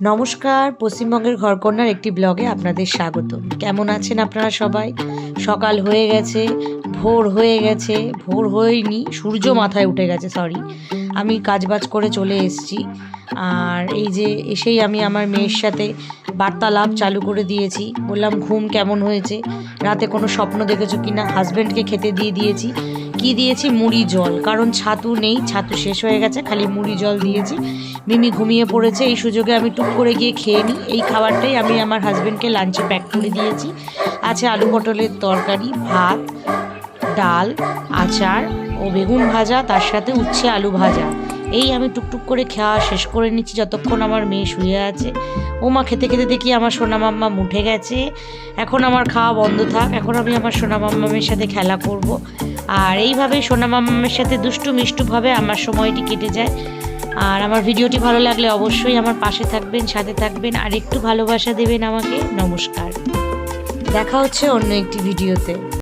নমস্কার, পশ্চিমবঙ্গের ঘরকন্যার একটি ব্লগে আপনাদের স্বাগত। কেমন আছেন আপনারা সবাই? সকাল হয়ে গেছে, ভোর হয়ে গেছে, ভোর হয়নি, সূর্য মাথায় উঠে গেছে সরি আমি কাজবাজ করে চলে এসেছি। আর এই যে এসেই আমি আমার মেয়ের সাথে বার্তালাপ চালু করে দিয়েছি। বললাম, ঘুম কেমন হয়েছে? রাতে কোনো স্বপ্ন দেখেছ কি না হাজব্যান্ডকে খেতে দিয়ে দিয়েছি। কি দিয়েছি মুড়ি জল। কারণ ছাতু নেই, ছাতু শেষ হয়ে গেছে, খালি মুড়ি জল দিয়েছি। মিমি ঘুমিয়ে পড়েছে, এই সুযোগে আমি টুক করে গিয়ে খেয়ে নিই। এই খাবারটাই আমি আমার হাজব্যান্ডকে লাঞ্চে প্যাক করে দিয়েছি। আছে আলু পটলের তরকারি, ভাত, ডাল, আচার ও বেগুন ভাজা, তার সাথে উচ্ছে আলু ভাজা। এই আমি টুকটুক করে খাওয়া শেষ করে নিচ্ছি যতক্ষণ আমার মেয়ে শুয়ে আছে। ও মা খেতে খেতে দেখি আমার সোনা মাম্মা উঠে গেছে। এখন আমার খাওয়া বন্ধ থাক, এখন আমি আমার সোনা মাম্মামের সাথে খেলা করব। আর এইভাবেই সোনা মাম্মামের সাথে দুষ্টু মিষ্টুভাবে আমার সময়টি কেটে যায়। আর আমার ভিডিওটি ভালো লাগলে অবশ্যই আমার পাশে থাকবেন, সাথে থাকবেন, আর একটু ভালোবাসা দেবেন আমাকে। নমস্কার। দেখা হচ্ছে অন্য একটি ভিডিওতে।